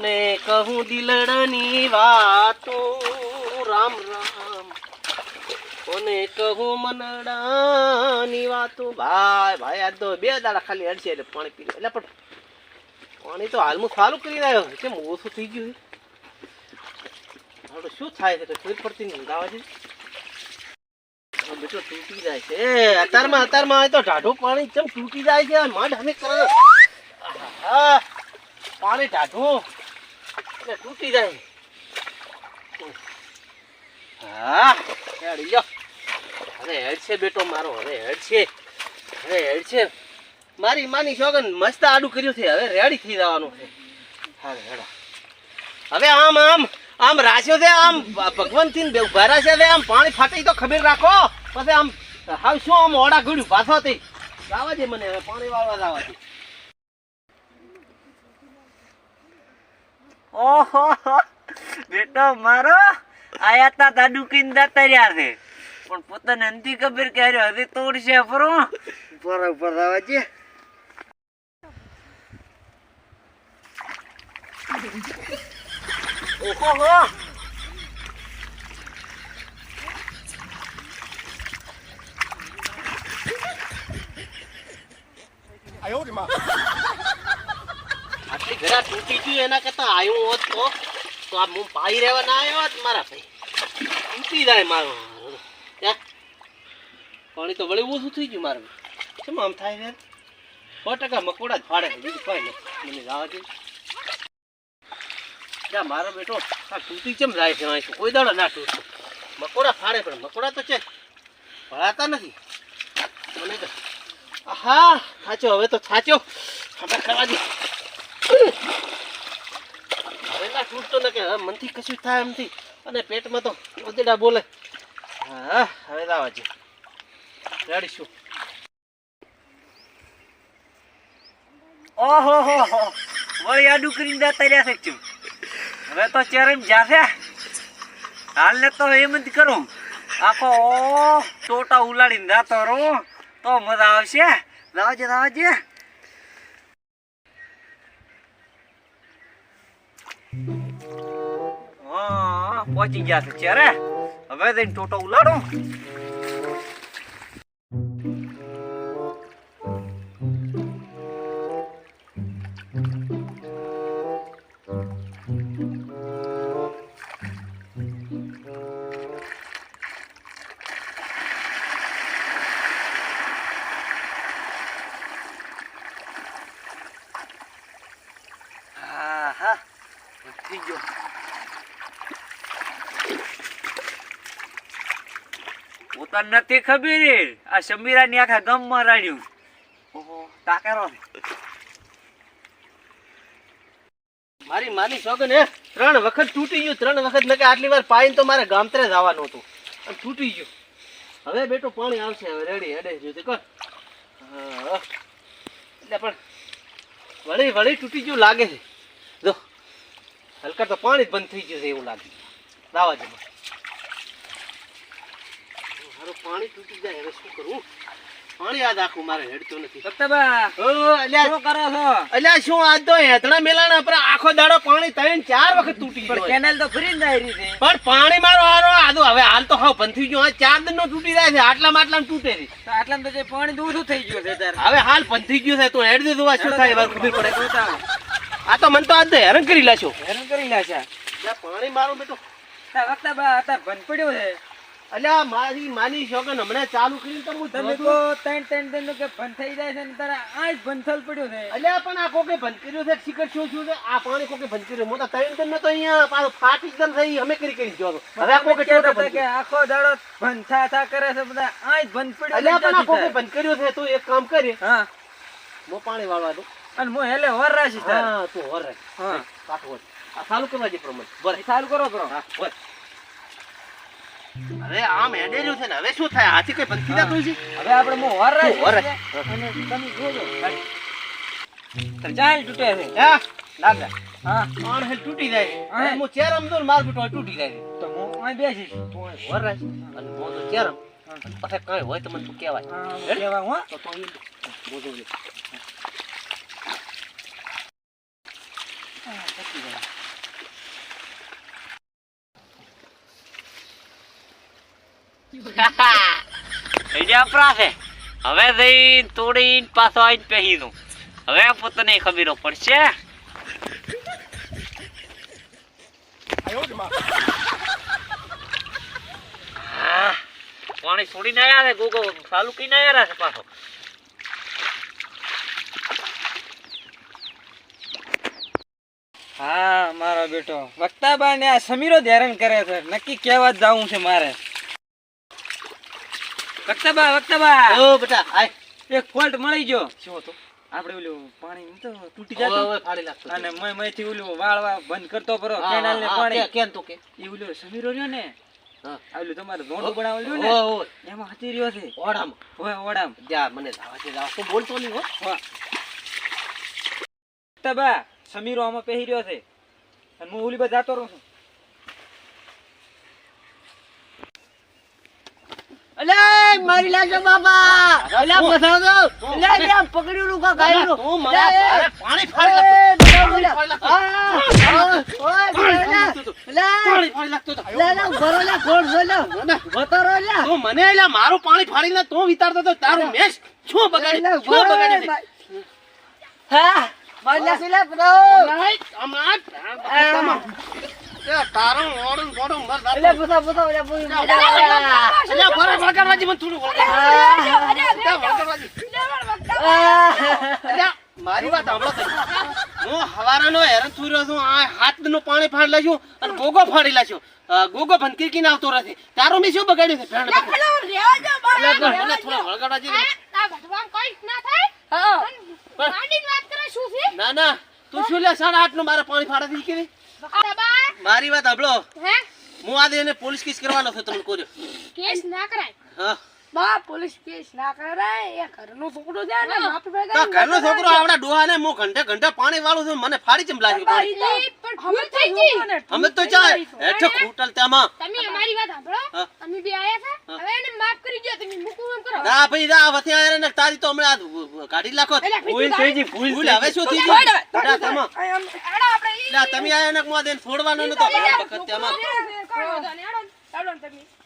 કોને કહું દિલડની વાતો. રામ રામ. કોને કહું મનડાની વાતો? ભાઈ ભાઈ આ તો બે દાડા ખાલી અડશે એટલે પાણી પી એટલે પણ પાણી તો હાલમાં સારું કરી રહ્યો કેમ ઓછું થઈ ગયું હવે શું થાય છે? કઈ પડતી નહીં. ગાવા છે બેટો તૂટી જાય છે. અત્યારમાં અત્યારમાં તો ઢાઢું પાણી કેમ તૂટી જાય છે? મઢ અમે કરો. પાણી ટાઢું તૂટી જાય. હા, હેડ, લ્યો. અરે, હેડ છે બેટો મારો હવે હેડ છે. હવે હેડ છે. મારી માની શોગન મસ્ત આડું કર્યું છે. હવે રેડી થઈ જવાનું છે. હા હેડો. હવે આમ આમ આમ રાખ્યો છે, આમ ભગવાનથી બે ઊભા રહ્યા છે, આમ પાણી ફાટી તો ખબર રાખો. પછી આમ, હાવ શું આમ ઓડા ગળ્યું પાછો થી લાવા દે મને, હવે પાણી વાળવા લાવા દે. ઓહો. બેટો મારો? આયા તા દાદુ કીન દાતા રહ્યા છે. પણ પોતાને અંતિ ખબર કે હારે હજી તોડશે ફરો ઉપર આવે છે ઓહો. આટલી ઘરા તૂટી ગયું એના કરતા આવ્યું હોત તો તો આ હું પાઈ રહેવા ના આવ્યો હોત મારા ભાઈ. તૂટી જાય મારો. પાણી તો વળી ઓછું થઈ ગયું મારું. કેમ આમ થાય છે? સો ટકા મકોડા જ ફાડે બીજું કઈ નહીં મને જવા દે જા, મારો બેટો, આ તૂટી કેમ જાય છે અહીં? કોઈ દાડો ના તૂટતો મકોડા ફાડે પણ મકોડા તો છે. ફળાતા નથી. મને તો આહા સાચો હવે તો સાચો હવે કરવા દે. હવે છૂટતો ને કે મનથી કશું થાય એમ નથી. અને પેટમાં તો ઓદેડા બોલે. હા, હવે લાવા છે ઓહો, હો હો. વળી આડું કરીને દાતા રહ્યા છે હવે તો ચરણ જાશે? હાલને તો એમ જ કરું. આખો ઓ ટોટા ઉલાડીને દાતો રહો તો મજા આવશે. લાવજે લાવજે. પહોંચી ગયા છે. ચેરે હવે જઈને ટોટો ઉલાડું. પોતાને નથી ખબર આ સમીરાની આખા ગમમાં રાડ્યું મારી માની સોગન હે, ત્રણ વખત તૂટી ગયું, ત્રણ વખત નકે આટલી વાર પાઈન તો મારે ગામતરે જવાનું હતું. અને તૂટી ગયું. હવે બેટો પાણી આવશે, હવે રેડી હેડે જોતી હા. એટલે પણ વળી વળી તૂટી ગયું લાગે છે. જો, હલકા તો પાણી જ બંધ થઈ ગયું છે એવું લાગે દાવા જ મારું પાણી તૂટી જાય હવે શું કરું? પાણી યાદ આખું મારે હેડતું નથી. સત્તાબા, ઓ, અલ્યા શું કરો છો? અલ્યા શું આજ તો હેતણા મેલાના પર આખો દાડો પાણી ત્રણ ચાર વખત તૂટી ગયો કેનાલ તો ફરી જાય રહી છે. પણ પાણી મારો હારો આદુ હવે હાલ તો હાવ બંધ થઈ ગયો. આ ચાર દિન નો તૂટી જાય છે આટલા માટલા તૂટે રહી તો આટલામાં તો પાણી દૂર થઈ ગયું છે તાર હવે હાલ બંધ થઈ ગયું છે તું હેડ દીધું આ શું થાય એમાં ખબર પડે. આ તો મન તો આજ તો હેરાન કરી લાશો હેરાન કરી લાશા પાણી મારું બેટો. વખતે બા અત્યારે બંધ પડ્યો છે. અલ્યા મારી માની શોકન હમણાં ચાલુ કરીને તો હું તમે જોતું. કહો ત્રણ ત્રણ કે બંધ થઈ જાય છે ને તારે આ જ બંધ થયેલ છે. અલ્યા પણ આ કોકે બંધ કર્યું છે? શિખર શું શું છે? આ પાણી કોકે બંધ કર્યું? હું તો ત્રણ તો અહીંયા પાછું ફાટી જ થઈ અમે કરી કરી જો હવે આ કોકે કહેતા ચોટે કે આખો દાડો બંધ થા થા કરે છે બધા આ જ બંધ પડ્યું અલ્યા પણ આ કોકે થાય. બંધ છે? તું એક કામ કરી. હા. હું પાણી વાળવા અને મો હેલે વર રાશી હા તું વર. હા. કાઢ આ ચાલુ કરવા જે પ્રમાણે. બરાબર ચાલુ કરો કરો. હા. હવે આમ હેડેર્યું છે ને હવે શું થાય? હાથી કઈ બંધ જતું છે? હવે આપણે મો વાર રાશી વાર. અને તમે જોજો. તાર ચાલ તૂટે છે. હા. લાગે હા. આણ હે તૂટી જાય. મો ચેર આમ ને માર બેટો તૂટી જાય. તો હું અહીં બેસીશ તું અહીં રાખ. અને મો તો ચેર પછી કાંઈ હોય તો મને તું કહેવાય. કહેવાય હું તો તું અહીં લે. આપણા છે. હવે જઈને તોડીને પાછો આવીને પહેરીનું હવે પોતાને ખબીરો પડશે. પાણી છોડી ના છે, ગોગો ચાલુ કઈને આયા છે પાછો. હા, મારો બેટો. વક્તાબા ને આ સમીરો હેરાન કરે છે. નક્કી કહેવા જ જાવું છે મારે. વક્તાબા વક્તબા. ઓ બેટા આય. એક ફોલ્ટ મળી ગયો. શું હતો? આપણે ઓલું પાણી તો તૂટી જતું. ફાડી નાખતો અને મય મયથી ઓલું વાળ વાળ બંધ કરતો પરો કેનાલ ને પાણી. કેન તો કે. એ ઓલું સમીરો રહ્યો ને હા. ઓલું તમારે રોંડું બનાવેલું ને એમાં હતી રહ્યો છે. ઓડામ. ઓય ઓડામ. જા, મને જાવા છે જાવા. તો બોલતો નહીં હો? તબા સમીરો આમાં પહેરી રહ્યો છે. અને હું ઓલી બાજુ જાતો રહું છું. અલે મારી લાજો બાબા. અલે દો લે આ પકડી નું કા ગાયરું તું મને પાણી ફાડી પાણી. તું. મને એલા મારું પાણી ફાડીને તું વિચારતો તો તારું મેસ શું બગાડી? શું બગાડી? હા. મારી હમણાં લે ભેણ બકરી એ તારું ઓળું બોડું મર દાદુ. અલ્યા, ભરે વળગાડવાજી મને થોડું વળગાડ. અલ્યા, મારી વાત સાંભળો હું હવારાનો હેરાન થઈ રહ્યો છું આ હાથનું પાણી ફાડી લાગ્યું અને ગોગો ફાડી લાગ્યો ગોગો ગોગો ભનકીકીને આવતો નથી તારો મેં શું બગાડ્યું છે? થોડા વળગાડવાજી ના ના તું શું લે સાડા આઠનું મારે પાણી ફાડા દીધી મારી વાત સાંભળો. હું? આજે એને પોલીસ કેસ કરવાનો છું તમને કોર્યો કેસ ના કરાય? હા. બા પોલીસ કેસ ના કરાય. એ ઘરનો છોકરો છે ને બાપ ભેગા તો ઘરનો છોકરો આવડા ડોહાને હું ઘંટે ઘંટે પાણી વાળું છું મને ફાડી ચમ લાગ્યું પાણી પણ ભૂલ થઈ ગઈ. અમે તો ચાય હેઠે ખૂટલ તેમાં. તમે અમારી વાત સાંભળો. અમે બી આયા છે. દો તમે મૂકું એમ કરો ના ભાઈ ના વથી આરે ને તારી તો હમણાં આ કાઢી નાખો ભૂલ થઈ ગઈ ભૂલ ભૂલ હવે શું થઈ ગયું ના તેમાં આડા આપણે ના તમે આયા ને મો દેન ફોડવાનો નતો વખત તેમાં કરો તમે